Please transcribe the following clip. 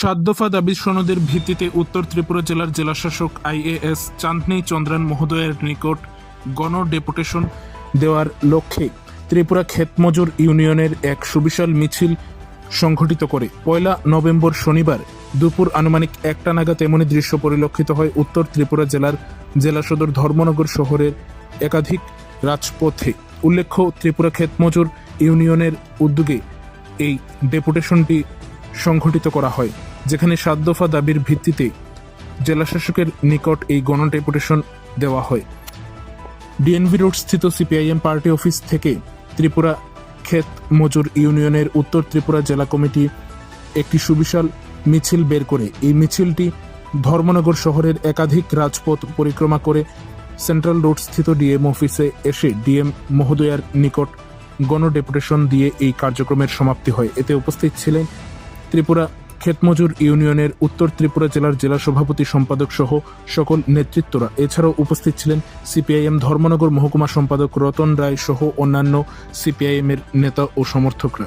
সাত দফা দাবি সনদের ভিত্তিতে উত্তর ত্রিপুরা জেলার জেলাশাসক আইএএস চাঁদনী চন্দ্রান মহোদয়ের নিকট গণ ডেপুটেশন দেওয়ার লক্ষ্যে ত্রিপুরা ক্ষেতমজুর ইউনিয়নের এক সুবিশাল মিছিল সংঘটিত করে। পয়লা নভেম্বর শনিবার দুপুর আনুমানিক একটা নাগাদ এমনই দৃশ্য পরিলক্ষিত হয় উত্তর ত্রিপুরা জেলার জেলা সদর ধর্মনগর শহরের একাধিক রাজপথে। উল্লেখ্য, ত্রিপুরা ক্ষেতমজুর ইউনিয়নের উদ্যোগে এই ডেপুটেশনটি সংঘটিত করা হয়, যেখানে সাত দফা দাবির ভিত্তিতে জেলাশাসকের নিকট এই গণ ডেপুটেশন দেওয়া হয়। ডিএনভি রোড স্থিত সিপিআইএম পার্টি অফিস থেকে ত্রিপুরা ক্ষেত মজুর ইউনিয়নের উত্তর ত্রিপুরা জেলা কমিটি একটি সুবিশাল মিছিল বের করে। এই মিছিলটি ধর্মনগর শহরের একাধিক রাজপথ পরিক্রমা করে সেন্ট্রাল রোড স্থিত ডিএম অফিসে এসে ডিএম মহোদয়ার নিকট গণ ডেপুটেশন দিয়ে এই কার্যক্রমের সমাপ্তি হয়। এতে উপস্থিত ছিলেন ত্রিপুরা ক্ষেতমজুর ইউনিয়নের উত্তর ত্রিপুরা জেলার জেলা সভাপতি সম্পাদক সহ সকল নেতৃত্বরা। এছাড়াও উপস্থিত ছিলেন সিপিআইএম ধর্মনগর মহকুমা সম্পাদক রতন রায় সহ অন্যান্য সিপিআইএম এর নেতা ও সমর্থকরা।